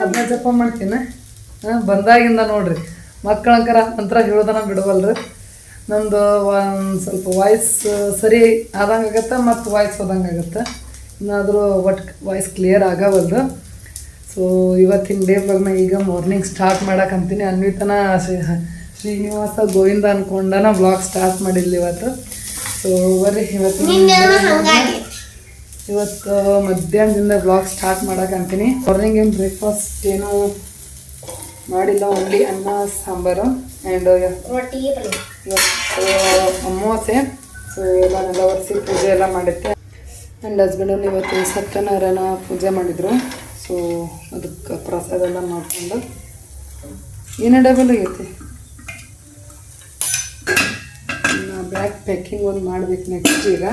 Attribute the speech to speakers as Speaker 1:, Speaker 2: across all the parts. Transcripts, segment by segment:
Speaker 1: ಅದನ್ನ ಜಪ ಮಾಡ್ತೀನಿ. ಹಾಂ ಬಂದಾಗಿಂದ ನೋಡ್ರಿ. ಮಕ್ಕಳಂಕರ ಮಂತ್ರ ಹೇಳೋದನ್ನ ಬಿಡವಲ್ರಿ. ನಂದು ಒಂದು ಸ್ವಲ್ಪ ವಾಯ್ಸ್ ಸರಿ ಆದಂಗೆ ಆಗತ್ತೆ ಮತ್ತು ವಾಯ್ಸ್ ಹೋದಂಗೆ ಆಗತ್ತೆ. ಇನ್ನಾದರೂ ಒಟ್ಟು ವಾಯ್ಸ್ ಕ್ಲಿಯರ್ ಆಗವಲ್ದು. ಸೊ ಇವತ್ತಿನ ಡೇ ಬ್ಲಾಗ್ನ ಈಗ ಮಾರ್ನಿಂಗ್ ಸ್ಟಾರ್ಟ್ ಮಾಡೋಕ್ಕಂತೀನಿ ಅನ್ವಿತನ ಶ್ರೀ ಶ್ರೀನಿವಾಸ ಗೋವಿಂದ ಅನ್ಕೊಂಡನ ಬ್ಲಾಗ್ ಸ್ಟಾರ್ಟ್ ಮಾಡಿಲ್ಲ ಇವತ್ತು. ಸೊ ಬರ್ರಿ ಇವತ್ತಿನ ಇವತ್ತು ಮಧ್ಯಾಹ್ನದಿಂದ ಬ್ಲಾಗ್ ಸ್ಟಾರ್ಟ್ ಮಾಡಕ್ಕಂತೀನಿ ಮಾರ್ನಿಂಗ್ ಏನು ಬ್ರೇಕ್ಫಾಸ್ಟ್ ಏನು ಮಾಡಿಲ್ಲ ಓನ್ಲಿ ಅನ್ನ ಸಾಂಬಾರು ಆ್ಯಂಡ್ ಇವತ್ತು ಅಮಾವಾಸ್ಯೆ. ಸೊ ನಾನು ಒರೆಸಿ ಪೂಜೆ ಎಲ್ಲ ಮಾಡಿದ್ದೆ. ಆ್ಯಂಡ್ ಹಸ್ಬೆಂಡಲ್ಲಿ ಇವತ್ತು ಸತ್ಯನಾರಾಯಣ ಪೂಜೆ ಮಾಡಿದರು. ಸೊ ಅದಕ್ಕೆ ಪ್ರಸಾದ ಎಲ್ಲ ಮಾಡಿಕೊಂಡು. ಏನೇ ಡಬಲ್ ಆಗೈತಿ ಬ್ಯಾಗ್ ಪ್ಯಾಕಿಂಗ್ ಒಂದು ಮಾಡ್ಬೇಕು ನೆಕ್ಸ್ಟ್ ಈಗ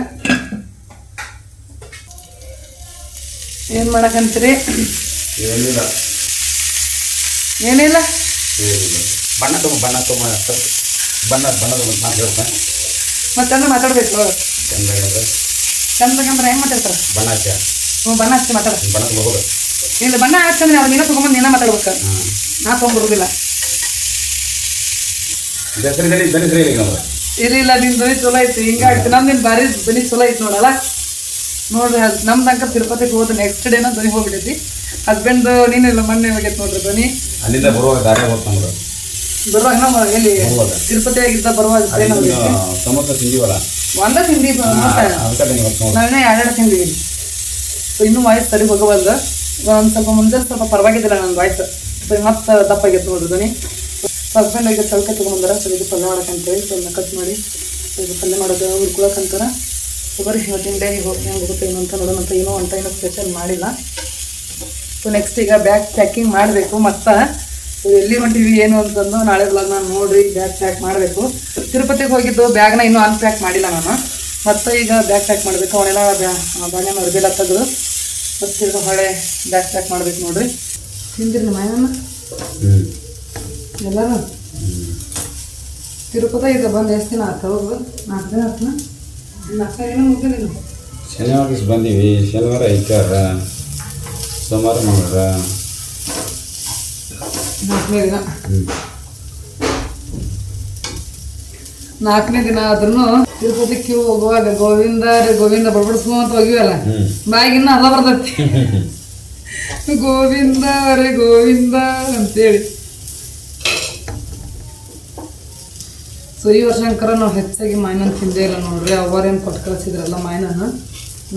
Speaker 1: ಏನು ಮಾಡಕಂತೀರಿ?
Speaker 2: ಏನಿಲ್ಲ.
Speaker 1: ಏನಿಲ್ಲ?
Speaker 2: ಏನಿಲ್ಲ. ಬಣ್ಣ ತಗೋ ಬಣ್ಣ ತಗೋ ಬಣ್ಣ ಬಣ್ಣ ಒಂದು ಮಾತಾಡ್ತಾನೆ
Speaker 1: ಮತ್ತೆ ಅಂದ್ರೆ ಮಾತಾಡ್ಬೇಕು.
Speaker 2: ಚಂದ
Speaker 1: ಚಂದ್ರಕಂದ್ರೆ ಹೆಂಗೆ ಮಾತಾಡ್ತಾರೆ
Speaker 2: ಬಣ್ಣ ಹಚ್ಚ.
Speaker 1: ಹ್ಞೂ ಬಣ್ಣ ಹಚ್ಚಿ ಮಾತಾಡ.
Speaker 2: ಬಣ್ಣ ತಗೋ ಹೋಗು
Speaker 1: ಇಲ್ಲ ಬಣ್ಣ ಹಚ್ಚಂದ್ರೆ ಅವ್ರು ನೀನ ತೊಗೊಂಬಂದು ನೀನ ಮಾತಾಡ್ಬೇಕು. ನಾ ತೊಗೊಂಡ್ಬಿಡುದಿಲ್ಲ.
Speaker 2: ದಸರಿ ಸರಿ
Speaker 1: ಇಲ್ಲ ಇಲ್ಲ ನಿನ್ ಧ್ವನಿ ಚಲೋ ಐತಿ ಹಿಂಗಾಗಿ ನಮ್ ನಿನ್ ಬಾರಿ ಧ್ವನಿ ಚಲೋ ಐತಿ ನೋಡಲ್ಲ. ನೋಡ್ರಿ ಅದು ನಮ್ ತನಕ ತಿರುಪತಿಗೆ ಹೋದ ನೆಕ್ಸ್ಟ್ ಡೇನ ಧ್ವನಿ ಹೋಗ್ಬಿಟ್ಟೈತಿ ಹಸ್ಬೆಂಡ್ ನೀನಿಲ್ಲ ಮೊನ್ನೆ ಹೋಗೈತೆ ನೋಡ್ರಿ ಧ್ವನಿ.
Speaker 2: ಅಲ್ಲಿಂದ ಬರುವಾಗ ದಾರಿ ಹೋಗ್ತಾನೆ
Speaker 1: ಬರುವಾಗ ನಮ್ಮ ಎಲ್ಲಿ. ತಿರುಪತಿ ಆಗಿದ್ದ ಬರುವಾಗ ಟ್ರೈನ್
Speaker 2: ತಿಂದಿವಲ್ಲ
Speaker 1: ಒಂದ ತಿಂದಿ. ನಾನೇ ಎರಡೆರಡು ತಿಂದಿವಿ ಸೊ ಇನ್ನೂ ವಾಯ್ಸ್ ಸರಿ ಹೋಗವಲ್ದ. ಒಂದು ಸ್ವಲ್ಪ ಮುಂಜಾನೆ ಸ್ವಲ್ಪ ಪರವಾಗಿದ್ದಿಲ್ಲ ನನ್ನ ವಾಯ್ಸ್ ಮತ್ತೆ ದಪ್ಪ ಆಗಿತ್ತು ನೋಡ್ರಿ ಧ್ವನಿ. ಹಸ್ಬೆಂಡ್ ಈಗ ಚೌಕ ತಗೊಂಡ್ರೆ ಸೊ ಇದು ಪಲ್ಯ ಮಾಡಕ್ಕಂತೇಳಿ ಸೊ ಅದನ್ನ ಕಟ್ ಮಾಡಿ ಇದು ಪಲ್ಯ ಮಾಡೋದು ಹುರ್ಕೊಳಕ್ಕಂತಾರ ಬರೀ ಇವತ್ತಿನ ಡೇ ಹೆಂಗೆ ಹೋಗುತ್ತೆ ಏನು ಅಂತ ನೋಡೋಣ ಅಂತ ಏನೋ ಅಂತ ಏನೋ ಸ್ಪೆಷಲ್ ಮಾಡಿಲ್ಲ. ಸೊ ನೆಕ್ಸ್ಟ್ ಈಗ ಬ್ಯಾಗ್ ಪ್ಯಾಕಿಂಗ್ ಮಾಡಬೇಕು ಮತ್ತು ಎಲ್ಲಿ ಹೊಂಟಿವಿ ಏನು ಅಂತಂದು ನಾಳೆ ಬ್ಲಾಗ್ ನಾನು ನೋಡಿರಿ ಬ್ಯಾಗ್ ಪ್ಯಾಕ್ ಮಾಡಬೇಕು. ತಿರುಪತಿಗೆ ಹೋಗಿದ್ದು ಬ್ಯಾಗ್ನ ಇನ್ನೂ ಅನ್ಪ್ಯಾಕ್ ಮಾಡಿಲ್ಲ ನಾನು. ಮತ್ತು ಈಗ ಬ್ಯಾಗ್ ಪ್ಯಾಕ್ ಮಾಡಬೇಕು ಅವನ್ನೆಲ್ಲ ಬ್ಯಾ ಅರ್ಬಿಲ್ಲ ತೆಗೆದು ಮತ್ತೆ ಈಗ ಹೊಳೆ ಬ್ಯಾಗ್ ಪ್ಯಾಕ್ ಮಾಡಬೇಕು ನೋಡಿರಿ. ತಿಂದಿರಿ ನಮ್ಮ ಮನೆಯನ್ನ
Speaker 2: ಹ್ಮ್.
Speaker 1: ಎಲ್ಲರೂ ತಿರುಪತಿ ಈಗ ಬಂದು ಎಷ್ಟು ದಿನ ಆಗ್ತಾ ಹೋಗ್ಬೋದು ನಾಲ್ಕು ದಿನ ಆತನ?
Speaker 2: ಶನಿವಾರ ಬಂದೀವಿ ಶನಿವಾರ ಐತಾರ ಸೋಮವಾರ ಮಂಗಳವಾರ
Speaker 1: ನಾಲ್ಕನೇ ದಿನ. ನಾಲ್ಕನೇ ದಿನ ಆದ್ರೂ ತಿರುಪತಿ ಕ್ಯೂ ಹೋಗುವಾಗ ಗೋವಿಂದ ರೇ ಗೋವಿಂದ ಬಡ್ಬಡಿಸ್ಕೊಂತ ಹೋಗಿವಲ್ಲ? ಬಾಯಿಗಿನ್ನ ಅದ ಬರ್ತೈತಿ. ಗೋವಿಂದ ರೇ ಗೋವಿಂದ ಅಂತೇಳಿ. ಸೊ ಈ ವರ್ಷ ಅಂಕರ ನಾವು ಹೆಚ್ಚಾಗಿ ಮಾಯನ ತಿಂದೇ ಇಲ್ಲ ನೋಡ್ರಿ. ಅವರೇನು ಕೊಟ್ಟು ಕಳಿಸಿದ್ರಲ್ಲ ಮಾಯನನ್ನು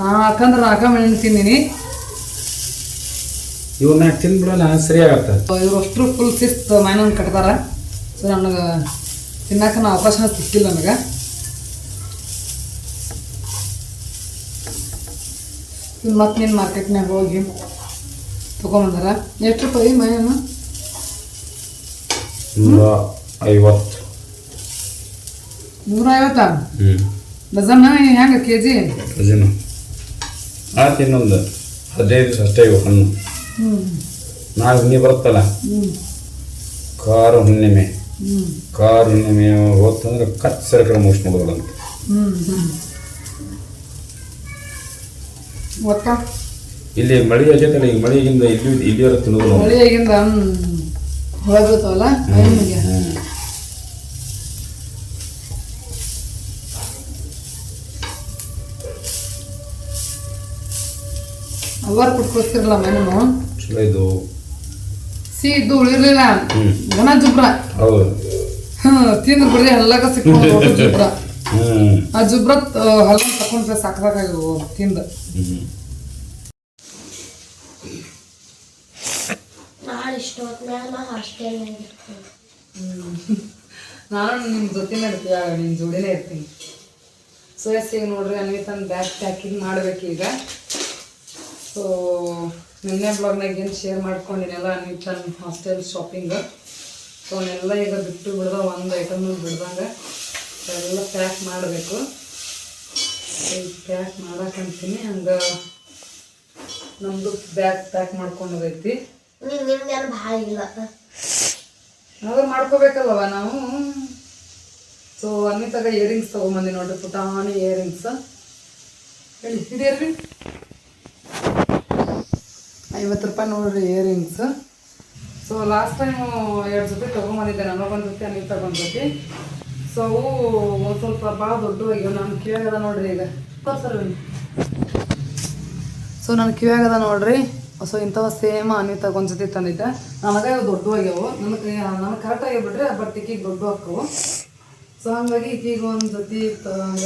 Speaker 1: ನಾ ಹಾಕಂದ್ರೆ ನಾಲ್ಕ ಮಣ್ಣು ತಿಂದೀನಿ.
Speaker 2: ಇವನ್ನ ತಿಂದ್ಬಿಡೋಣ ಸರಿ ಆಗತ್ತೆ
Speaker 1: ಇವ್ರು ಅಷ್ಟರು ಫುಲ್ ಶಿಸ್ತು ಮಾವಿನ ಕಟ್ತಾರ ಸೊ ನನಗೆ ನಾ ಅವಕಾಶ ಸಿಕ್ಕಿಲ್ಲ ನನಗೆ ಮತ್ತೆ ನೀನು ಮಾರ್ಕೆಟ್ನಾಗ ಹೋಗಿ ತೊಗೊಂಬಂದಾರ ಎಷ್ಟು ರೂಪಾಯಿ ಮಾಯನ
Speaker 2: ಐವತ್ತು.
Speaker 1: ನೂರ ಐವತ್ತಾ
Speaker 2: ಹ್ಞೂ
Speaker 1: ಡಜನ್ ಹೆಂಗೆ ಕೆ ಜಿ
Speaker 2: ಅದೇನು ಆತು ಇನ್ನೊಂದು. ಹದಿನೈದು ದಿವಸ ಅಷ್ಟೇ ಇವು ಹಣ್ಣು.
Speaker 1: ಹ್ಞೂ
Speaker 2: ನಾಳೆ ಹುಣ್ಣಿ ಬರುತ್ತಲ್ಲ?
Speaker 1: ಹ್ಞೂ
Speaker 2: ಕಾರು ಹುಣ್ಣಿಮೆ. ಕಾರು ಹುಣ್ಣಿಮೆ ಹೋತಂದ್ರೆ ಕಚ್ ಸರ್ಕರ ಮುಗಿಸ್ ನೋಡೋದಂತ.
Speaker 1: ಹ್ಞೂ
Speaker 2: ಇಲ್ಲಿ ಮಳೆ ಆಗೈತಲ್ಲ ಈಗ ಮಳೆಗಿಂದ ಇಲ್ಲಿ ಇಲ್ಲಿವರ ತಿನ್ನೋದು.
Speaker 1: ಮಳೆಯಾಗಿಂದ ಹೊಳ ಅವಾರು ಕೊಟ್ಕೊಳ್ತಿರಲ್ಲ ಮೇನು
Speaker 2: ಚಲೋ ಇದು
Speaker 1: ಸಿ ಇದ್ದು ಉಳಿರ್ಲಿಲ್ಲ. ಹಾ ಜುಬ್ರ
Speaker 2: ಹೌದು
Speaker 1: ತಿಂದು ಬಿಡ್ರಿ ಎಲ್ಲಾಗ ಸಿಕ್ಕೊಂಡು ಜುಬ್ರ ಆ ಜುಬ್ರ ಹಲ್ಲ ತಕೊಂಡ್ರೆ ಸಾಕಾಗಿ ತಿಂದು
Speaker 3: ಇರ್ತೀನಿ
Speaker 1: ನಾನು ನಿಮ್ಮ ಜೊತೆನೇ ಇರ್ತೀವಿ ನಿಮ್ಮ ಜೋಡಿನೇ ಇರ್ತೀನಿ ಸೊ ಎಸ್ ಈಗ ನೋಡ್ರಿ ಅನ್ವಿತನ್ ಬ್ಯಾಗ್ ಪ್ಯಾಕಿಂಗ್ ಮಾಡ್ಬೇಕು ಈಗ. ಸೊ ನಿನ್ನೆ ಬ್ಲಾಗ್ನಾಗ ಏನು ಶೇರ್ ಮಾಡ್ಕೊಂಡಿನೆಲ್ಲ ಅನ್ವಿತನ್ ಹಾಸ್ಟೆಲ್ ಶಾಪಿಂಗ್ ಸೊ ಅವನ್ನೆಲ್ಲ ಈಗ ಬಿಟ್ಟು ಬಿಡ್ದ ಒಂದು ಐಟಮ್ ಬಿಡ್ದಂಗೆ. ಎಲ್ಲ ಪ್ಯಾಕ್ ಮಾಡಬೇಕು. ಪ್ಯಾಕ್ ಮಾಡಕ್ಕಂತೀನಿ ಹಂಗೆ ನಮ್ಮದು ಬ್ಯಾಗ್ ಪ್ಯಾಕ್ ಮಾಡ್ಕೊಂಡೋಗೈತಿ ನಾವು ಮಾಡ್ಕೋಬೇಕಲ್ವ ನಾವು? ಸೊ ಅನ್ನಿತಾಗ ಇಯರಿಂಗ್ಸ್ ತೊಗೊಂಬಂದಿ ನೋಡ್ರಿ ಪುಟಾಣಿ ಇಯರಿಂಗ್ಸ್ ಹೇಳಿ ಹಿಡಿಯರ್ರಿ ಐವತ್ತು ರೂಪಾಯಿ ನೋಡ್ರಿ ಇಯರಿಂಗ್ಸ್ ಸೊ ಲಾಸ್ಟ್ ಟೈಮು ಎರಡು ಜೊತೆ ತೊಗೊಂಬಂದಿದ್ದೆ ನನಗೊಂದು ಜೊತೆ ನೀವು ತಗೊಂಡ್ಜೊತೆ ಸೊ ಅವು ಒಂದು ಸ್ವಲ್ಪ ಭಾಳ ದೊಡ್ಡ ದೊಡ್ಡವಾಗಿವೆ ನಾನು ಕಿವಿಯಾಗದ ನೋಡ್ರಿ ಈಗ. ಸರ್ ಸೊ ನಾನು ಕಿವಿಯಾಗದ ನೋಡ್ರಿ. ಸೊ ಇಂಥವ ಸೇಮ್ ಅನಿತ ಒಂದು ಜೊತೆ ತಂದಿದ್ದೆ. ನನಗೆ ದೊಡ್ಡ ದೊಡ್ಡವಾಗ್ಯಾವು ನನಗೆ ನನಗೆ ಕರೆಕ್ಟ್ ಆಗಿಬಿಟ್ರೆ ಬಟ್ ಈಕಿಗೆ ದೊಡ್ಡ ಹಾಕವು ಸೊ ಹಂಗಾಗಿ ಈಕಿಗೆ ಒಂದು ಜೊತೆ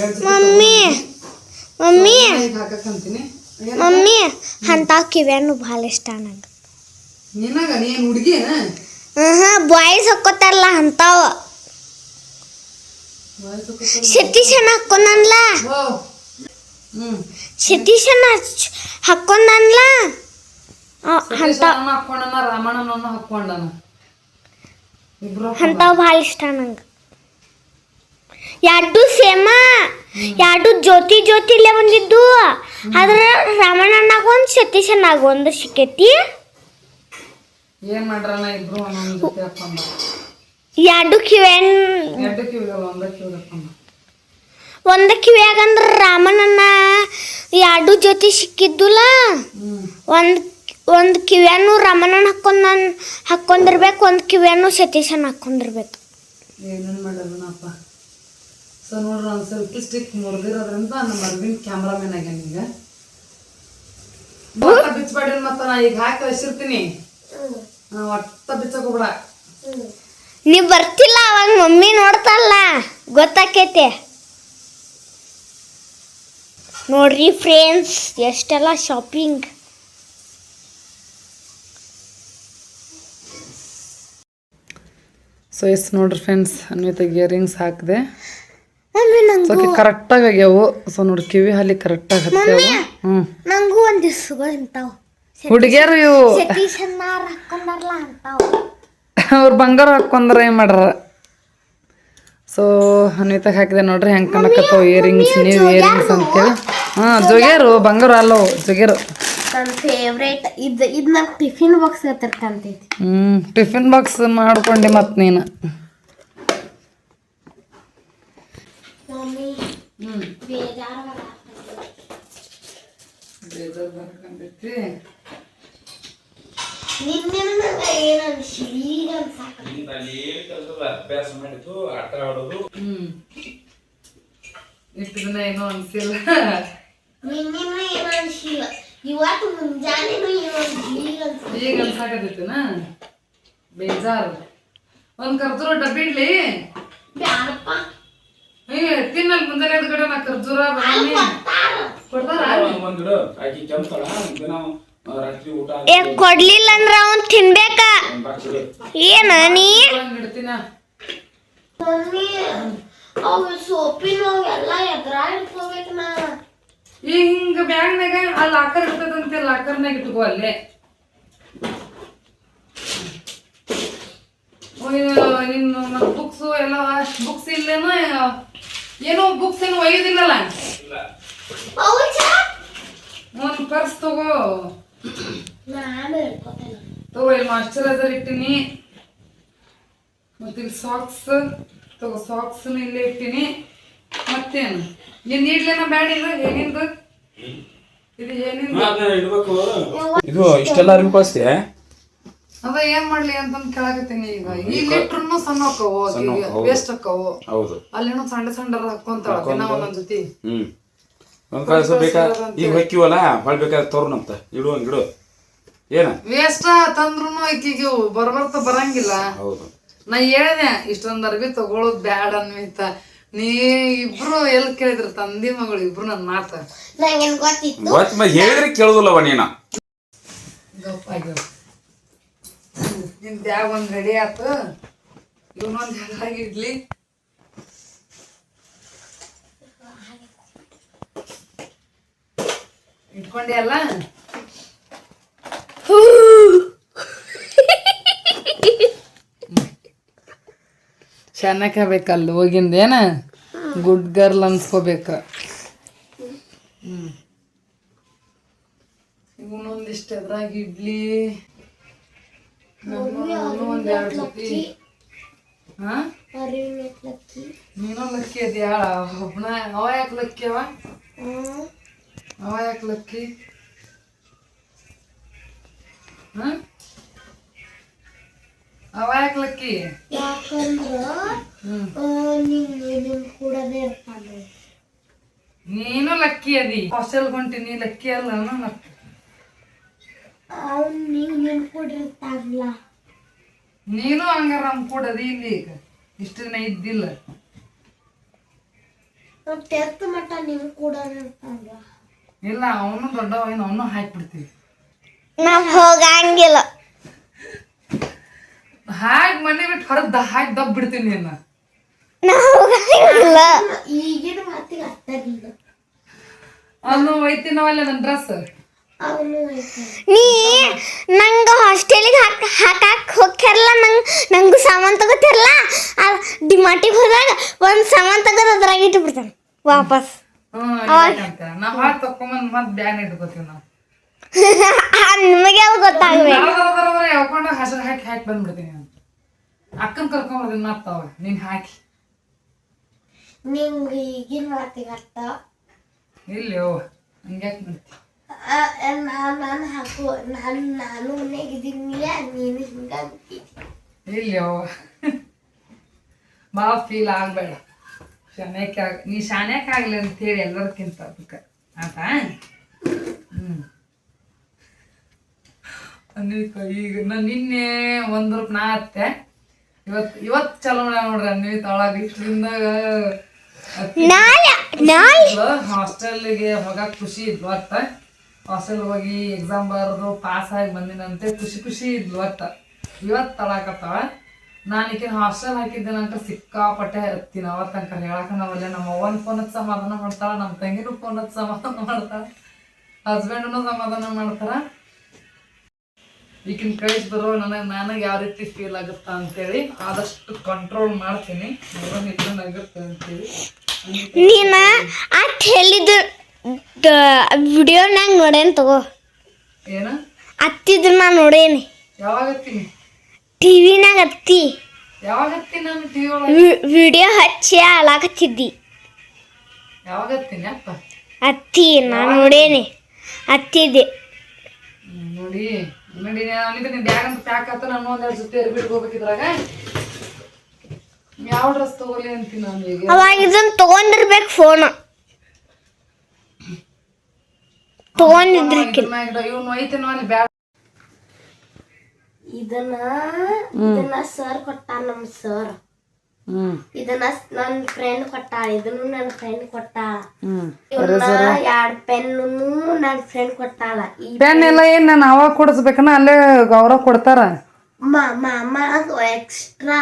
Speaker 1: ಎರಡು ಜೊತೆ ಹಾಕಕ್ಕಂತೀನಿ
Speaker 3: ಮಮ್ಮಿ ಅಂತ ಕಿವ್ಯಾನು ಭಾಳ ಇಷ್ಟ ನಂಗೆ.
Speaker 1: ನಿನಗ? ನೀನು ಹುಡುಗಿನ
Speaker 3: ಹಾಂ ಬಾಯ್ಸ್ ಹಾಕೋತಾರಲ್ಲ ಅಂತಾವ. ಸತೀಶನ ಹಾಕೊಂಡನ್ಲ
Speaker 1: ಓ ಹ್ಞೂ
Speaker 3: ಸತೀಶನ ಹಾಕೊಂಡನ್ಲ
Speaker 1: ಸತೀಶನನ್ನು ಹಾಕ್ಕೊಂಡನ ರಾಮಣ್ಣನನ್ನು ಹಾಕ್ಕೊಂಡನ? ಇಬ್ರು
Speaker 3: ಅಂತಾವ್ ಭಾಳ ಇಷ್ಟ ನಂಗೆ. ಎರಡು ಸೇಮ. ಎರಡು ಜ್ಯೋತಿ ಜ್ಯೋತಿಲೇ ಬಂದಿದ್ದು. ಆದ್ರೆ ರಾಮಣ್ಣನಾಗ ಒಂದು ಸತೀಶನಾಗ ಒಂದು ಸಿಕ್ಕೈತಿ.
Speaker 1: ಏನ್ ಮಾಡ್ರನ ಇಬ್ರು ಒಂದೊಂದು ಜೊತೆ ಹಾಕೊಂಡ
Speaker 3: ಎರಡು
Speaker 1: ಕಿವಿಗಳು ಒಂದ ಕಿವಿಗೆ ಹಾಕೊಂಡ
Speaker 3: ಒಂದು ಕಿವ್ಯಾಗಂದ್ರೆ ರಾಮಣ್ಣನ ಎರಡು ಜ್ಯೋತಿ ಸಿಕ್ಕಿದ್ದುಲ್ಲ.
Speaker 1: ಒಂದ್
Speaker 3: ಒಂದ್ ಒಂದು ರಾಮಣ್ಣ ರಾಮಣ್ಣನ ಹಾಕೊಂಡ್ ಹಾಕೊಂಡಿರ್ಬೇಕು ಒಂದ್ ಕಿವಿಯನ್ನು ಸತೀಶನ್ ಹಾಕೊಂಡಿರ್ಬೇಕು.
Speaker 1: ಏನೇನ್ ಮಾಡೋದನಪ್ಪ ಸೊ ನೋಡ್ರಿ ಒಂದು ಸೆಲ್ಫಿ ಸ್ಟಿಕ್ ಮುರಿದಿರೋದ್ರಿಂದ ನಮ್ಮ ಅರ್ವಿನ್ ಕ್ಯಾಮ್ರಾಮನ್ ಆಗ್ಯಾನ ಈಗ. ಒಟ್ಟ ಬಿಚ್ಚಬೇಡ್ರಿ ಮತ್ತ ನಾ ಈಗ ಹಾಕಿ ಕಳಿಸಿರ್ತೀನಿ ಒಟ್ಟ ಬಿಚ್ಚಕ್ ಹೋಗ್ಬೇಡ.
Speaker 3: ನೀವು ಬರ್ತಿಲ್ಲ ಅವಾಗ ಮಮ್ಮಿ ನೋಡ್ತಲ್ಲ ಗೊತ್ತಾಕೈತೆ. ನೋಡ್ರಿ ಫ್ರೆಂಡ್ಸ್ ಎಷ್ಟೆಲ್ಲ ಶಾಪಿಂಗ್
Speaker 1: ಸೊ ಎಸ್ ನೋಡ್ರಿ ಫ್ರೆಂಡ್ಸ್ ಅನ್ವಿತಾಗ ಇಯರಿಂಗ್ಸ್ ಹಾಕಿದೆ. ಸೊ ಕರೆಕ್ಟಾಗಿ ಆಗ್ಯಾವು. ಸೊ ನೋಡಿ ಕಿವಿ ಹಾಲಿ ಕರೆಕ್ಟಾಗಿ ಹತ್ಯಾವು ಹ್ಞೂ
Speaker 3: ನಂಗೂ ಒಂದು ದಿವಸಗಳು ಇಂತಾವ್.
Speaker 1: ಹುಡುಗಿಯರು ಇವು.
Speaker 3: ಸತೀಶನ್ನಾರ ಹಾಕೊಂಡಾರಲ್ಲ ಅಂತಾವ್.
Speaker 1: ಅವ್ರು ಬಂಗಾರ ಹಾಕೊಂಡ್ರ ಏನು ಮಾಡ್ರ ಸೊ ಅನ್ವಿತಾಗ ಹಾಕಿದೆ ನೋಡ್ರಿ ಹೆಂಗೆ ಕಣಕತ್ತವ ಇಯರಿಂಗ್ಸ್ ನೀವು ಇಯರಿಂಗ್ಸ್ ಅಂತೇಳಿ. ಹಾಂ ಜೊಗೇರು ಬಂಗಾರ ಅಲ್ಲವು ಜೊಗೇರು
Speaker 3: ನನ್ನ ಫೇವ್ರೇಟ್ ಇದು ಇದು ಟಿಫಿನ್ ಬಾಕ್ಸ್ ಹತ್ತಿರ್ತಂತೈತಿ
Speaker 1: ಹ್ಞೂ ಟಿಫಿನ್ ಬಾಕ್ಸ್ ಮಾಡ್ಕೊಂಡೆ ಮತ್ತೆ ನೀನು.
Speaker 3: ಮಮ್ಮಿ.
Speaker 1: ಹ್ಞೂ
Speaker 3: ಬೇಜಾರು ನಿನ್ನೆ ನಂಗೆ ಏನು ಅನ್ಸಿಲ್ಲ ಈಗ ಅನ್ಸಾಕ
Speaker 2: ಅಭ್ಯಾಸ ಮಾಡಿದ್ದು ಆಟ ಆಡೋದು.
Speaker 1: ಹ್ಞೂ ಇಷ್ಟು ದಿನ ಏನೂ ಅನಿಸಿಲ್ಲ.
Speaker 3: ಏನು ಅನ್ಸಿಲ್ಲ ಇವತ್ತು ಮುಂಜಾನೆನೂ ಏನು ಅನ್ಸಿಲ್ಲ ಈಗ ಅನ್ಸ
Speaker 1: ಈಗ ಅನ್ಸಾಕತ್ತೈತಿನ ಬೇಜಾರು. ಒಂದು ಕರ್ಜೂರ ಡಬ್ಬಿ ಇಡ್ಲಿ?
Speaker 3: ಬ್ಯಾಡಪ್ಪ.
Speaker 1: ಏ ತಿನ್ನಲ್ ಮುಂದೆ ನಾ ಖರ್ಜೂರ ಕೊಡ್ತಾರ.
Speaker 2: ಒಂದ್ ಗಿಡ ಆಕಿ ಕೆಮ್ತಾಳ ದಿನ ರಾತ್ರಿ ಊಟ
Speaker 3: ಏ ಕೊಡ್ಲಿಲ್ಲ ಅಂದ್ರ ಅವನ್ ತಿನ್ಬೇಕ.
Speaker 2: ಏನು ಗಿಡ
Speaker 3: ನೀ
Speaker 1: ಹಂಗ್ ತಿನ್ನ
Speaker 3: ಮಮ್ಮಿ ಅವು ಸೋಪಿನ ಅವೆಲ್ಲ ಎದ್ರ ಇಟ್ಕೋಬೇಕು ನಾ
Speaker 1: ಹಿಂಗ ಬ್ಯಾಗ್ನಾಗ ಆ ಲಾಕರ್ ಇರ್ತದಂತೆ ಲಾಕರ್ನಾಗ ಇಟ್ಕೋ ಅಲ್ಲೇ. ನಿನ್ನ ಎಲ್ಲ ಬುಕ್ಸ್ ಇಲ್ಲೇನೋ ಏನೋ ಬುಕ್ಸ್ ಏನು ಒಯ್ಯೋದಿಲ್ಲಲ್ಲ?
Speaker 3: ಪೌಚ
Speaker 1: ಒಂದು ಪರ್ಸ್ ತಗೋ. ತಗೋ ಇಲ್ಲಿ ಮಾಶ್ಚರೈಸರ್ ಇಟ್ಟಿನಿ. ಮತ್ತೆ ಇಲ್ಲಿ ಸಾಕ್ಸ್ ತಗೋ ಸಾಕ್ಸ್ ಇಲ್ಲೇ ಇಟ್ಟಿನಿ. ಮತ್ತೇನು? ನಿನ್ ಇಡ್ಲೇನ ಬ್ಯಾಡ ಇದು? ಹೇಗಿಂದು ಇದು ಏನಿಂದು?
Speaker 2: ಇಡ್ಬೇಕು. ಇದು ಇಷ್ಟೆಲ್ಲ ಅರಿವು
Speaker 1: ಅದ ಏನ್ ಮಾಡ್ಲಿ ಅಂತಂದ್ ಕೇಳಾಕತ್ತೀನಿ ಈಗ. ಈ ಲೀಟ್ರ್ನು ಸಣ್ಣ
Speaker 2: ಹೌದು.
Speaker 1: ವೇಸ್ಟ್ ಅಕ್ಕವು.
Speaker 2: ಹೌದು.
Speaker 1: ಅಲ್ಲೇನೋ ಸಣ್ಣ ಸಣ್ಣ ಹಾಕೊಂತಾಳ ದಿನ ಒಂದೊಂದ್ ಜೊತೆ.
Speaker 2: ಹ್ಮ್. ಒಂದ್ ಕಳ್ಸ ಬೇಕಾ? ಈಗ ಹೊಕ್ಕಿವಲ್ಲ? ಹೊಳ್ ಬೇಕಾದ್ರೆ ತೋರ್ನಂತ ಇಡು ಹಂಗ್ ಇಡು. ಏನ?
Speaker 1: ವೇಸ್ಟ್ ತಂದ್ರುನು ಈಕಿಗೆ ಬರ್ಬರ್ತ ಬರಂಗಿಲ್ಲ.
Speaker 2: ಹೌದು.
Speaker 1: ನಾ ಹೇಳ್ದೆ ಇಷ್ಟೊಂದ್ ಅರ್ಬಿ ತಗೊಳೋದ್ ಬ್ಯಾಡ ಅನ್ವಿತ. ನೀ ಇಬ್ರು ಎಲ್ ಕೇಳಿದ್ರ ತಂದಿ ಮಗಳು ಇಬ್ರು ನನ್ ಮಾತ.
Speaker 2: ಗೊತ್ತ ಹೇಳಿದ್ರೆ ಕೇಳುದಿಲ್ಲವ ನೀನ.
Speaker 1: ಗಪ್ಪಾಗ್ಯಾವ ನಿನ್ ಬ್ಯಾಗ್ ಒಂದು ರೆಡಿ ಆತು? ಇವನೊಂದ್ ಇಡ್ಲಿ ಇಟ್ಕೊಂಡೆ ಅಲ್ಲ? ಚೆನ್ನಾಗಬೇಕಲ್ಲ ಹೋಗಿಂದೇನ ಗುಡ್ ಗರ್ಲ್ ಅನ್ಸ್ಕೋಬೇಕ. ಹ್ಮ್. ಇವನೊಂದಿಷ್ಟು ಅದ್ರಾಗ ಇಡ್ಲಿ. ಒಂದ್ ಹಾ ನೀನು ಲಕ್ಕಿ ಅದ್ಯಾ ಒಬ್ಬನ ಅವ ಯಾಕೆ ಲಕ್ಕಿ ಅವ? ಅವ ಯಾಕೆ ಲಕ್ಕಿ? ಹ್ಮ್ ಅವ ಯಾಕೆ ಲಕ್ಕಿ ನೀನು ಲಕ್ಕಿ ಅದಿ. ಹಾಸ್ಟೆಲ್ ಹೊಂಟಿನಿ ಲಕ್ಕಿ ಅಲ್ಲ ಮತ್ತೆ ನೀನು ಹಂಗಾರ ನಮ್ ಕೂಡ ಅದಿ ಇಲ್ಲಿ ಈಗ. ಇಷ್ಟು ದಿನ ಇದ್ದಿಲ್ಲ.
Speaker 3: ಮಟ್ಟ ಕೂಡ
Speaker 1: ಇಲ್ಲ ಅವನು ದೊಡ್ಡವ ಏನು ಅವನು ಹಾಕ್ಬಿಡ್ತೀವಿ.
Speaker 3: ನಾವು ಹೋಗಂಗಿಲ್ಲ.
Speaker 1: ಹಾಗ ಮನೆ ಬಿಟ್ಟು ಹೊರಗೆ ಹಾಕಿ ದಬ್ ಬಿಡ್ತೀನಿ ನಿನ್ನ.
Speaker 3: ನಾವ್ ಹೋಗಂಗಿಲ್ಲ. ಈಗಿನ ಮಾತಿಗೆ
Speaker 1: ಅವನು ಒಯ್ತೀನವಲ್ಲ ನನ್ನ ಡ್ರೆಸ್
Speaker 3: ನೀ ನಂಗ ಹಾಸ್ಟೆಲಿಗೆ ಹಾಕ ಹಾಕಾಕ್ ಹೋಗ್ತಿರಲ್ಲ ನಂಗೆ ನಂಗು ಸಾಮಾನು ತಗೋತಿರಲ್ಲ ಆ ಡಿಮಾಟಿಗೆ ಹೋದಾಗ ಒಂದು ಸಾಮಾನು ತಗೋದ್ ಅದ್ರಾಗ ಇಟ್ಟು ಬಿಡ್ತಾನೆ ವಾಪಸ್
Speaker 1: ನಾವ್ ಹಾಕಿ ತಕೊಂಬಂದ್ ಮತ್ ಬ್ಯಾನ್ ಇಟ್ಕೋತೀವಿ ನಾವು.
Speaker 3: ನಿಮಗೆ ಅದು ಗೊತ್ತಾಗಬೇಕು
Speaker 1: ಯಾವ್ಕೊಂಡ ಹಸರು ಹಾಕಿ ಹಾಕಿ ಬಂದ್ಬಿಡ್ತೀನಿ ನಾನು. ಅಕ್ಕನ್ ಕರ್ಕೊಂಬರ್ತೀನಿ ಮತ್ತೆ ಅವ ನೀನ್ ಹಾಕಿ.
Speaker 3: ನಿಂಗೆ ಈಗಿನ ಮಾತಿಗೆ ಅರ್ಥ?
Speaker 1: ಇಲ್ಲಿ ಓ ಹಂಗ್ಯಾಕ್ ಮಾಡ್ತಿ?
Speaker 3: ನಾನು ಮನೆಗಿದ್ದೀನಿ ನೀನು ಹಿಂಗಾಗಿ
Speaker 1: ಇಲ್ಲಿ ಬಾ ಫೀಲ್ ಆಗ್ಬೇಡ. ಶಾನ್ಯಕ್ಕೆ ಆಗ ನೀ ಶಾನ್ಯಾಕ ಆಗಲಿ ಅಂತ ಹೇಳಿ ಎಲ್ಲದಕ್ಕಿಂತ ಅದಕ್ಕೆ ಆತಾ ಅನ್ವಿಕ ಈಗ ನಾನು ನಿನ್ನೆ ಒಂದು ರೂಪಾಯಿ ನಾ ಅತ್ತೆ. ಇವತ್ತು ಇವತ್ತು ಚಲೋ ನೋಡ್ರಿ ಅನ್ವಿತ ಒಳಗೆ
Speaker 3: ನಾಳೆ
Speaker 1: ಹಾಸ್ಟೆಲ್ಗೆ ಹೋಗಕ್ ಖುಷಿ ಇದ್ಲು ಒಟ್ಟ ಹಾಸ್ಟೆಲ್ ಹೋಗಿ ಎಕ್ಸಾಮ್ ಬರೆದು ಪಾಸ್ ಆಗಿ ಬಂದಿನಂತೆ, ಖುಷಿ ಖುಷಿ ಇದ್ಲು ಇವತ್ತು. ಇವತ್ತು ತಳಾಕತ್ತಾಳ ನಾನು ಈಕಿನ ಹಾಸ್ಟೆಲ್ ಹಾಕಿದ್ದೇನಂತ ಸಿಕ್ಕಾಪಟ್ಟೆ ಹತ್ತೀನಿ ಅವತ್ತು ಹೇಳಕ ನಾವಲ್ಲೇ ನಮ್ಮ ಅವ್ವನ ಫೋನ್ ಸಮಾಧಾನ ಮಾಡ್ತಾಳ, ನಮ್ಮ ತಂಗಿನೂ ಫೋನ್ ಹಚ್ಚಿ ಸಮಾಧಾನ ಮಾಡ್ತಾಳ ಹಸ್ಬೆಂಡನ್ನು ಸಮಾಧಾನ ಮಾಡ್ತಾರ ಈಗಿನ ಕಳಿಸ್ ಬರೋ ನನಗೆ ನನಗೆ ಯಾವ ರೀತಿ ಫೀಲ್ ಆಗುತ್ತಾ ಅಂತೇಳಿ ಆದಷ್ಟು ಕಂಟ್ರೋಲ್ ಮಾಡ್ತೀನಿ. ಅಂತೇಳಿ.
Speaker 3: ವಿಡಿಯೋನಾಗ ನೋಡೇನ್ ತಗೋ.
Speaker 1: ಏನ?
Speaker 3: ಅತ್ತಿದ್ದು ನಾ ನೋಡೇನಿ.
Speaker 1: ಯಾವಾಗ ಹತ್ತೀನಿ?
Speaker 3: ಟಿವಿನಾಗ ಹತ್ತಿ.
Speaker 1: ಯಾವಾಗ ನಾನು ಟಿವಿ ಒಳಗೆ?
Speaker 3: ವಿಡಿಯೋ ಹಚ್ಚಿ ಅಲಾಕತ್ತಿದ್ದಿ
Speaker 1: ಯಾವಾಗ ಹತ್ತೀನಿ ಅಪ್ಪ?
Speaker 3: ಅತ್ತಿ ನಾ ನೋಡೇನಿ. ಅತ್ತಿದ್ದೆ
Speaker 1: ನೋಡಿ. ನೋಡಿ ನಾನು ನಿನ್ನ ಬ್ಯಾಗ್ ಅಂತ ಪ್ಯಾಕ್ ಆತ ನಾನು ಒಂದೆರಡು ಜೊತೆ ಎರ್ಬಿಟ್ಟು ಹೋಗ್ಬೇಕಿದ್ರಾಗ ಯಾವ ಡ್ರೆಸ್ ತಗೋಲಿ ಅಂತೀನಿ ನಾನು ಈಗ?
Speaker 3: ಅವಾಗ ಇದನ್ನ ತಗೊಂಡಿರ್ಬೇಕು ಫೋನ್ ತಗೊಂಡಿದ್ರಿ
Speaker 1: ಇವ್ನು ಒಯ್ತೇನೋ ಅಲ್ಲಿ
Speaker 3: ಇದನ್ನ ಇದನ್ನ ಸರ್ ಕೊಟ್ಟ ನಮ್ ಸರ್
Speaker 1: ಹ್ಮ್.
Speaker 3: ಇದನ್ನ ನನ್ನ ಫ್ರೆಂಡ್ ಕೊಟ್ಟ ಇದನ್ನು ನನ್ನ ಫ್ರೆಂಡ್ ಕೊಟ್ಟ
Speaker 1: ಹ್ಮ್.
Speaker 3: ಇವನ್ನ ಎರಡ್ ಪೆನ್ನು ನನ್ ಫ್ರೆಂಡ್ ಕೊಟ್ಟಾಳ. ಈ
Speaker 1: ಪೆನ್ ಎಲ್ಲ ಏನ್ ನಾನು ಅವಾಗ ಕೊಡಿಸ್ಬೇಕನ ಅಲ್ಲೇ ಗೌರವ ಕೊಡ್ತಾರ?
Speaker 3: ಮಾಮ ಎಕ್ಸ್ಟ್ರಾ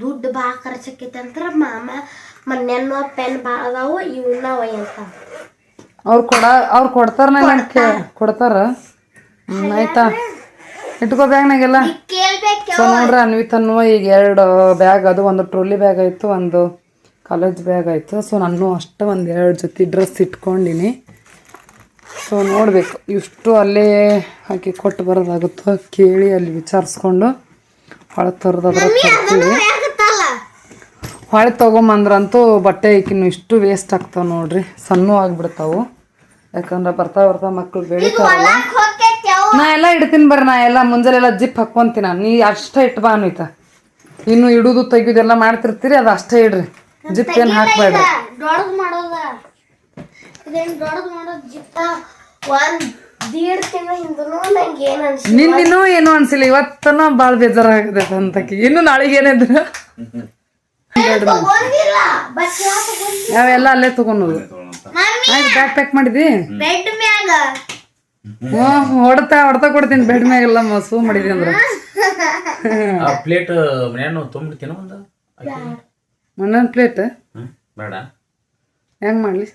Speaker 3: ದುಡ್ಡು ಬಾ ಖರ್ಚಕ್ಕೈತೆ ಅಂತಾರ ಮಾಮ ಮೊನ್ನೆ ಪೆನ್ ಬಾ ಅದಾವು ಇವನ್ನ ಒಯ್ಯಂತ
Speaker 1: ಅವ್ರು ಕೊಡ ಅವ್ರು ಕೊಡ್ತಾರ ನನಗೆ ಕೊಡ್ತಾರ. ಆಯ್ತಾ? ಇಟ್ಕೋ ಬ್ಯಾಗ್ನಾಗೆಲ್ಲ ಸೊ ನೋಡ್ರಿ ಅನ್ವಿತ್ ಅನ್ನುವ ಈಗ ಎರಡು ಬ್ಯಾಗ್ ಅದು ಒಂದು ಟ್ರೋಲಿ ಬ್ಯಾಗ್ ಆಯಿತು ಒಂದು ಕಾಲೇಜ್ ಬ್ಯಾಗ್ ಆಯಿತು. ಸೊ ನಾನು ಅಷ್ಟು ಒಂದು ಎರಡು ಜೊತೆ ಡ್ರೆಸ್ ಇಟ್ಕೊಂಡಿನಿ. ಸೊ ನೋಡಬೇಕು ಇಷ್ಟು ಅಲ್ಲೇ ಹಾಕಿ ಕೊಟ್ಟು ಬರೋದಾಗುತ್ತೋ ಕೇಳಿ ಅಲ್ಲಿ ವಿಚಾರಿಸ್ಕೊಂಡು. ಹೊಳೆ ತರೋದಾದ್ರೆ ತರ್ತೀವಿ. ಹೊಳೆ ತೊಗೊಂಬಂದ್ರಂತೂ ಬಟ್ಟೆ ಇಕ್ಕಿನ್ನು ಇಷ್ಟು ವೇಸ್ಟ್ ಆಗ್ತಾವೆ ನೋಡ್ರಿ. ಸಣ್ಣ ಆಗಿಬಿಡ್ತಾವು. ಯಾಕಂದ್ರೆ ಬರ್ತಾ ಬರ್ತಾ ಮಕ್ಕಳು ಬೆಳಿತಾವಲ್ಲ. ನಾ ಎಲ್ಲ ಇಡ್ತೀನಿ ಬರ್ರಿ ನಾ ಎಲ್ಲ ಮುಂಜಾನೆ ಎಲ್ಲ ಜಿಪ್ ಹಾಕ್ಕೊಂತೀನಿ ನೀ ಅಷ್ಟೇ ಇಟ್ಟು ಬಾ ಅನ್ವಿತ. ಇನ್ನು ಇಡುದು ತೆಗಿಯೋದೆಲ್ಲ ಮಾಡ್ತಿರ್ತೀರಿ ಅದು ಅಷ್ಟೇ ಇಡ್ರಿ. ಜಿಪ್ ಏನು ಹಾಕ್ಬೇಡ್ರಿ.
Speaker 3: ನಿನ್ನೂ ಏನ್ ಅನ್ಸಿ
Speaker 1: ನಿನ್ನಿನೂ ಏನು ಅನ್ಸಿಲ್ಲ. ಇವತ್ತನ ಭಾಳ ಬೇಜಾರಾಗದೆ ಅಂತಕಿ. ಇನ್ನು ನಾಳೆಗೆ ಅವೆಲ್ಲ ಅಲ್ಲೇ ತಗೊಂಡು ಆಯ್ತು ಬ್ಯಾಗ್ ಪ್ಯಾಕ್ ಮಾಡಿದಿ ಹ್ಞೂ ಹೊಡ್ತಾ ಹೊಡ್ತಾ ಕೊಡ್ತೀನಿ ಬೆಡ್ ಮ್ಯಾಗೆಲ್ಲ ಮಸು ಮಾಡಿದಿ ಅಂದ್ರೆ.
Speaker 2: ಆ ಪ್ಲೇಟ್ ಮನೆಯನ್ನು ತೊಗೊಂಡ್ಬಿಡ್ತೀನ ಒಂದು?
Speaker 1: ಒಂದೊಂದು ಪ್ಲೇಟ್
Speaker 2: ಬೇಡ.
Speaker 1: ಹೆಂಗ್ ಮಾಡ್ಲಿ?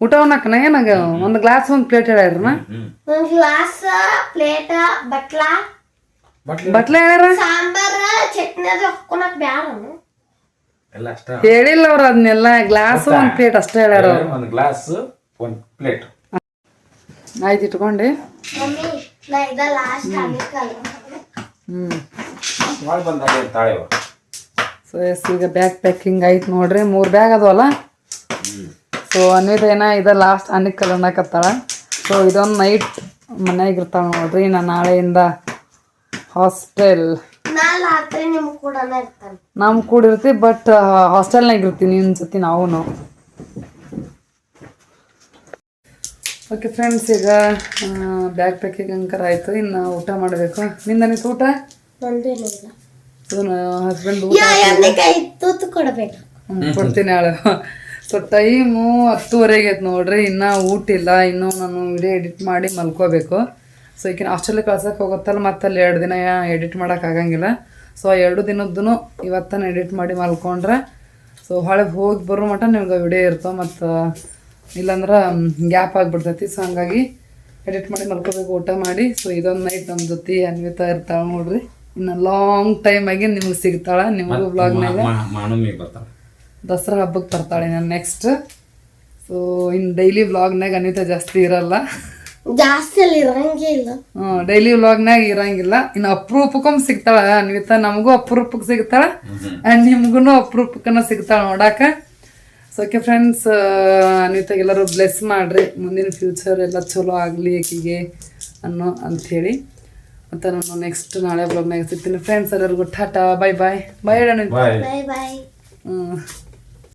Speaker 1: ಊಟ ಉಣ್ಣಕ್ಕನ ಏನಾಗ? ಒಂದು ಗ್ಲಾಸ್ ಒಂದು ಪ್ಲೇಟ್ ಹೇಳ್ಯಾರನ
Speaker 3: ಒಂದ್ ಗ್ಲಾಸ್ ಪ್ಲೇಟ್ ಬಟ್ಲ.
Speaker 2: ಬಟ್ಲ?
Speaker 1: ಹೇಳ್ಯಾರ?
Speaker 3: ಸಾಂಬಾರ ಚಟ್ನಿ ಅದು ಹಾಕೊಳಕ್ ಬ್ಯಾಡ
Speaker 1: ಹೇಳಿಲ್ಲ ಅವ್ರು ಅದನ್ನೆಲ್ಲ. ಗ್ಲಾಸ್ ಒಂದು ಪ್ಲೇಟ್ ಅಷ್ಟೇ ಹೇಳ್ಯಾರ ಅವ್ರು.
Speaker 2: ಒಂದು ಗ್ಲಾಸ್ ಒಂದು ಪ್ಲೇಟ್
Speaker 1: ಆಯ್ತು ಇಟ್ಕೊಂಡೆ. ಸೊ ಎಸ್ ಈಗ ಬ್ಯಾಗ್ ಪ್ಯಾಕಿಂಗ್ ಆಯ್ತು ನೋಡ್ರಿ. ಮೂರು ಬ್ಯಾಗ್ ಅದಾವಲ್ಲ ಸೊ ಅನ್ವಿತ ಏನ ಇದು ಲಾಸ್ಟ್ ಅನ್ನಕ್ಕೆ ಅನ್ನಕತ್ತಾಳ. ಸೊ ಇದೊಂದು ನೈಟ್ ಮನ್ಯಾಗ ಇರ್ತಾಳ ನೋಡ್ರಿ. ನಾನು ನಾಳೆಯಿಂದ ಹಾಸ್ಟೆಲ್
Speaker 3: ನಿಮ್ ಕೂಡ ಇರ್ತಾನೆ
Speaker 1: ನಾವು ಕೂಡಿರ್ತೀವಿ ಬಟ್ ಹಾಸ್ಟೆಲ್ನಾಗ ಇರ್ತೀನಿ ಜೊತೆ ನಾವು ಓಕೆ ಫ್ರೆಂಡ್ಸ್ ಈಗ ಬ್ಯಾಗ್ ಪ್ಯಾಕಿಂಗ್ ಅಂಕರ್ ಆಯ್ತು ಇನ್ನು ಊಟ ಮಾಡಬೇಕು. ನಿಂದನಿತ್ತು ಊಟ?
Speaker 3: ನಂದೇನಿಲ್ಲ
Speaker 1: ಹಸ್ಬೆಂಡ್
Speaker 3: ಊಟ ತೂತು ಕೊಡ್ಬೇಕು.
Speaker 1: ಹ್ಮ್, ಕೊಡ್ತೀನಿ ಹೇಳು ಸೊ ಟೈಮು ಹತ್ತುವರೆಗೆ ಐತೆ ನೋಡ್ರಿ ಇನ್ನೂ ಊಟ ಇಲ್ಲ ಇನ್ನೂ ನಾನು ವಿಡಿಯೋ ಎಡಿಟ್ ಮಾಡಿ ಮಲ್ಕೋಬೇಕು. ಸೊ ಈಗಿನ ಹಾಸ್ಟೆಲ್ಗೆ ಕಳ್ಸೋಕೆ ಹೋಗುತ್ತಲ್ಲ ಮತ್ತೆ ಅಲ್ಲಿ ಎರಡು ದಿನ ಎಡಿಟ್ ಮಾಡೋಕ್ಕಾಗಂಗಿಲ್ಲ ಸೊ ಎರಡು ದಿನದ್ದು ಇವತ್ತನ ಎಡಿಟ್ ಮಾಡಿ ಮಲ್ಕೊಂಡ್ರೆ. ಸೊ ಹೊಳೆ ಹೋಗಿ ಬರೋ ಮಟ್ಟ ನಿಮ್ಗೆ ವಿಡಿಯೋ ಇರ್ತಾವೆ ಮತ್ತು ಇಲ್ಲಾಂದ್ರೆ ಗ್ಯಾಪ್ ಆಗಿಬಿಡ್ತೈತಿ. ಸೊ ಹಂಗಾಗಿ ಎಡಿಟ್ ಮಾಡಿ ಮಲ್ಕೋಬೇಕು ಊಟ ಮಾಡಿ. ಸೊ ಇದೊಂದು ನೈಟ್ ನಮ್ಮ ಜೊತೆ ಅನ್ವಿತಾ ಇರ್ತಾಳೆ ನೋಡ್ರಿ. ಇನ್ನು ಲಾಂಗ್ ಟೈಮ್ ಆಗಿ ನಿಮ್ಗೆ ಸಿಗ್ತಾಳೆ ನಿಮಗೂ
Speaker 2: ಬ್ಲಾಗ್ ಮೇಲೆ
Speaker 1: ದಸರಾ ಹಬ್ಬಕ್ಕೆ ಬರ್ತಾಳೆ ನಾನು ನೆಕ್ಸ್ಟ್ ಸೊ ಇನ್ನು ಡೈಲಿ ವ್ಲಾಗ್ನಾಗ ಅನ್ವಿತ ಜಾಸ್ತಿ ಇರಲ್ಲ.
Speaker 3: ಜಾಸ್ತಿ ಅಲ್ಲಿ ಇರಂಗೇ ಇಲ್ಲ.
Speaker 1: ಡೈಲಿ ವ್ಲಾಗ್ನಾಗ ಇರಂಗಿಲ್ಲ. ಇನ್ನು ಅಪರೂಪಕ್ಕೊಮ್ಮೆ ಸಿಗ್ತಾಳ. ಅನ್ವಿತ ನಮಗೂ ಅಪರೂಪಕ್ಕೆ ಸಿಗ್ತಾಳ. ಆ್ಯಂಡ್ ನಿಮ್ಗೂ ಅಪರೂಪಕ್ಕನ ಸಿಗ್ತಾಳ ನೋಡಾಕ. ಸೊ ಓಕೆ ಫ್ರೆಂಡ್ಸ್ ಅನ್ವಿತಾಗ ಎಲ್ಲರೂ ಬ್ಲೆಸ್ ಮಾಡ್ರಿ. ಮುಂದಿನ ಫ್ಯೂಚರ್ ಎಲ್ಲ ಚಲೋ ಆಗಲಿ ಆಕಿಗೆ ಅನ್ನೋ ಅಂಥೇಳಿ. ಮತ್ತು ನಾನು ನೆಕ್ಸ್ಟ್ ನಾಳೆ ಬ್ಲಾಗ್ನಾಗ ಸಿಗ್ತೀನಿ. ಫ್ರೆಂಡ್ಸ್ ಎಲ್ಲರಿಗೂ ಟಾಟಾ. ಬಾಯ್ ಬಾಯ್ ಬಾಯ್ ಹೇಳ
Speaker 2: ಬಾಯ್
Speaker 3: ಬಾಯ್ ಬಾಯ್
Speaker 1: ಹ್ಞೂ